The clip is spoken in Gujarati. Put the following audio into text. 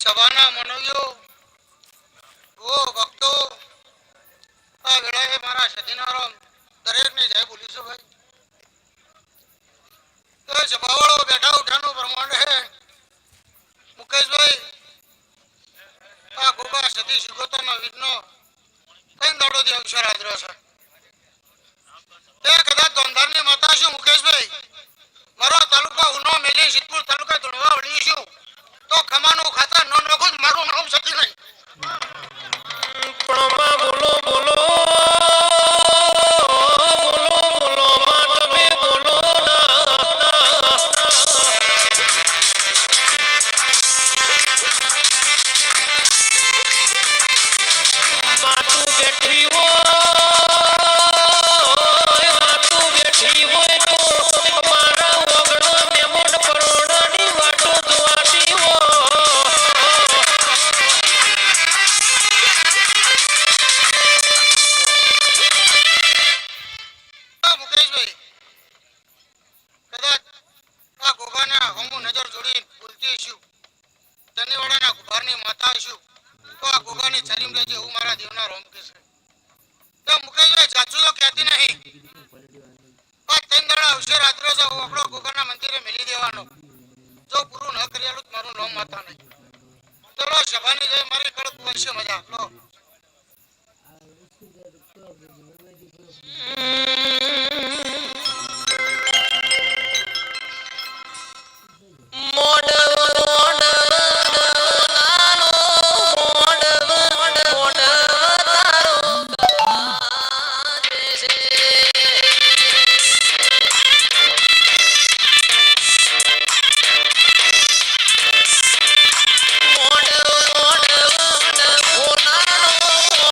સભાના મનોજો ઓ ભક્તો. આ વેળાએ મારા સતીનારામ દરેકને જય બોલીશું ભાઈ. તો સભાવાળો બેઠા ઉઠાનું પ્રમાણ હે મુકેશભાઈ, આ ગોગા સતી સુગતોનો વિઘ્નો કઈ દાડોથી અવસર આદરો છે? તે કદાચ ધોંધારની માતા છું હું નજર જોડી ભૂલતી છું. ચંદીવાડાના ગુભારની માતા છું. તો આ ગુગાની છરીમ રહેજે હું મારા દેવના રોમકી છે. તો મુકેશભાઈ, જાજુ તો કહેતી નહીં. પાંચ ત્રણ દાડા આવશે રાત્રે જો આપણો ગુગાના મંદિરે મેલી દેવાનો. જો પૂરું ન કરેલું મારું રોમ માતા નહીં. ચલો, સભાની જઈ મારી કડક પડશે મજા. લો.